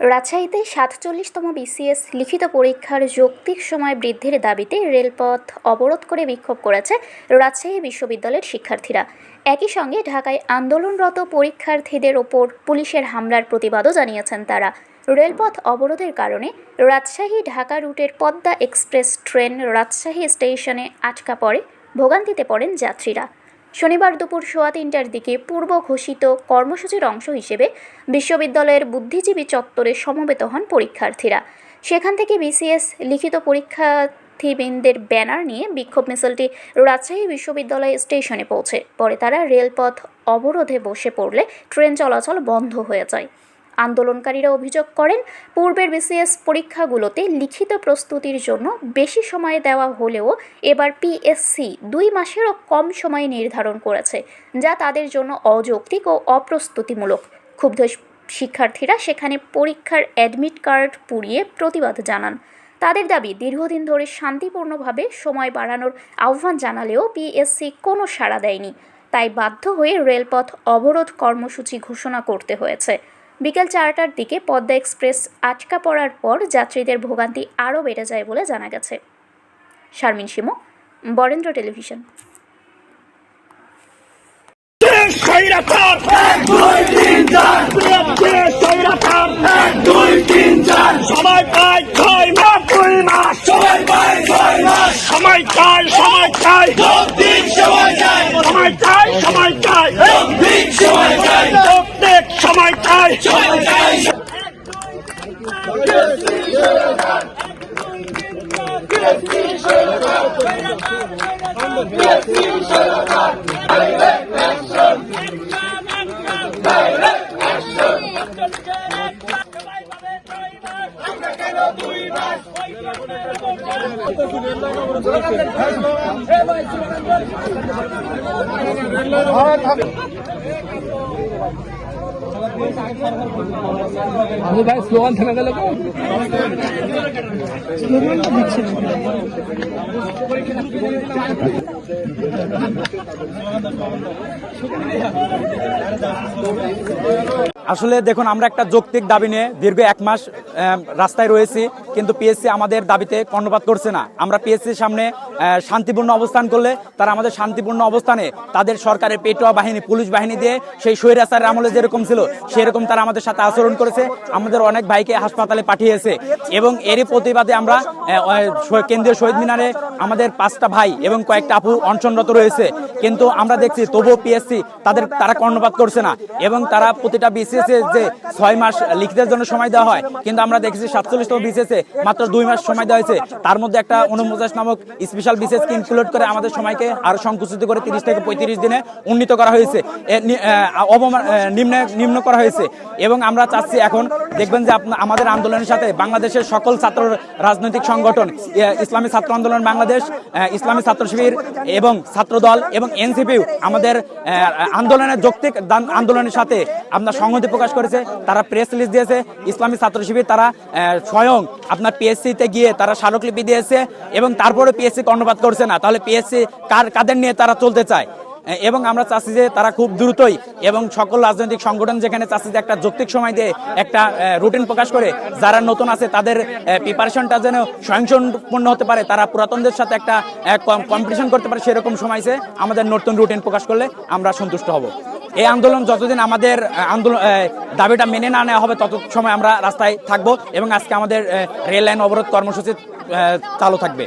রাজশাহীতে সাতচল্লিশতম বিসিএস লিখিত পরীক্ষার যৌক্তিক সময় বৃদ্ধির দাবিতে রেলপথ অবরোধ করে বিক্ষোভ করেছে রাজশাহী বিশ্ববিদ্যালয়ের শিক্ষার্থীরা। একই সঙ্গে ঢাকায় আন্দোলনরত পরীক্ষার্থীদের ওপর পুলিশের হামলার প্রতিবাদও জানিয়েছেন তারা। রেলপথ অবরোধের কারণে রাজশাহী ঢাকা রুটের পদ্মা এক্সপ্রেস ট্রেন রাজশাহী স্টেশনে আটকা পড়ে, ভোগান্তিতে পড়েন যাত্রীরা। শনিবার দুপুর সোয়া তিনটার দিকে পূর্ব ঘোষিত কর্মসূচির অংশ হিসেবে বিশ্ববিদ্যালয়ের বুদ্ধিজীবী চত্বরে সমবেত হন পরীক্ষার্থীরা। সেখান থেকে বিসিএস লিখিত পরীক্ষা থিবিনদের ব্যানার নিয়ে বিক্ষোভ মিছিলটি রাজশাহী বিশ্ববিদ্যালয় স্টেশনে পৌঁছে। পরে তারা রেলপথ অবরোধে বসে পড়লে ট্রেন চলাচল বন্ধ হয়ে যায়। আন্দোলনকারীরা অভিযোগ করেন, পূর্বের বিসিএস পরীক্ষাগুলোতে লিখিত প্রস্তুতির জন্য বেশি সময় দেওয়া হলেও এবার পিএসসি দুই মাসেরও কম সময় নির্ধারণ করেছে, যা তাদের জন্য অযৌক্তিক ও অপ্রস্তুতিমূলক। ক্ষুব্ধ শিক্ষার্থীরা সেখানে পরীক্ষার অ্যাডমিট কার্ড পুড়িয়ে প্রতিবাদ জানান। তাদের দাবি, দীর্ঘদিন ধরে শান্তিপূর্ণভাবে সময় বাড়ানোর আহ্বান জানালেও পিএসসি কোনো সাড়া দেয়নি। তাই বাধ্য হয়ে রেলপথ অবরোধ কর্মসূচি ঘোষণা করতে হয়েছে। বিকেল চারটার দিকে পদ্মা এক্সপ্রেস আটকা পড়ার পর যাত্রীদের ভোগান্তি আরও বেড়ে যায় বলে জানা গেছে। শারমিন সিমো বরেন্দ্র টেলিভিশন। সময় চাই সময় চাই। চাই। সময় চাই সময় চাই। ভারত আমি ভাই স্লোগান থেমে গেল আসলে দেখুন, আমরা একটা যৌক্তিক দাবি নিয়ে দীর্ঘ এক মাস রাস্তায় রয়েছি, কিন্তু পিএসসি আমাদের দাবিতে কর্ণপাত করছে না। আমরা পিএসসির সামনে শান্তিপূর্ণ অবস্থান করলে তারা আমাদের শান্তিপূর্ণ অবস্থানে তাদের সরকারের পেটোয়া বাহিনী, পুলিশ বাহিনী দিয়ে সেই স্বৈরাচারের আমলে যেরকম ছিল, সেরকম তারা আমাদের সাথে আচরণ করেছে, আমাদের অনেক ভাইকে হাসপাতালে পাঠিয়েছে। এবং এরই প্রতিবাদে আমরা কেন্দ্রীয় শহীদ মিনারে আমাদের পাঁচটা ভাই এবং কয়েকটা আপু অনশনরত রয়েছে। কিন্তু আমরা দেখছি তবুও পিএসসি তাদের, তারা কর্ণপাত করছে না এবং তারা প্রতিটা বিসিএস যে ছয় মাস লিখিতের জন্য সময় দেওয়া হয়, কিন্তু আমরা দেখেছি সাতচল্লিশতম বিসিএসএ মাত্র দুই মাস সময় দেওয়া হয়েছে। তার মধ্যে একটা অনুমোদাস নামক স্পেশাল বিসিএস স্কিম ইনক্লুড করে আমাদের সময়কে আরও সংকুচিত করে তিরিশ থেকে পঁয়ত্রিশ দিনে উন্নীত করা হয়েছে। নিম্ন করা হয়েছে। এবং আমরা চাচ্ছি এখন দেখবেন যে আমাদের আন্দোলনের সাথে বাংলাদেশের সকল ছাত্র রাজনৈতিক সংগঠন ইসলামী ছাত্র আন্দোলন বাংলাদেশ ইসলামী ছাত্র শিবির এবং ছাত্রদল এবং এনসিপিও আমাদের আন্দোলনের যৌক্তিক আন্দোলনের সাথে আপনার সংহতি প্রকাশ করেছে, তারা প্রেস রিলিজ দিয়েছে, ইসলামী ছাত্র শিবির তারা স্বয়ং আপনার পিএসসি তে গিয়ে তারা স্মারকলিপি দিয়েছে এবং তারপরে পিএসসি কর্ণপাত করছে না। তাহলে পিএসসি কার কাদের নিয়ে তারা চলতে চায়? এবং আমরা চাচ্ছি যে তারা খুব দ্রুতই এবং সকল রাজনৈতিক সংগঠন যেখানে চাচ্ছি যে একটা যৌক্তিক সময় দিয়ে একটা রুটিন প্রকাশ করে, যারা নতুন আছে তাদের প্রিপারেশনটা যেন স্বয়ংসম্পূর্ণ হতে পারে, তারা পুরাতনদের সাথে একটা কম্পিটিশন করতে পারে, সেরকম সময়সে আমাদের নতুন রুটিন প্রকাশ করলে আমরা সন্তুষ্ট হব। এই আন্দোলন যতদিন আমাদের আন্দোলন দাবিটা মেনে না নেওয়া হবে তত সময় আমরা রাস্তায় থাকব এবং আজকে আমাদের রেল লাইন অবরোধ কর্মসূচি চালু থাকবে।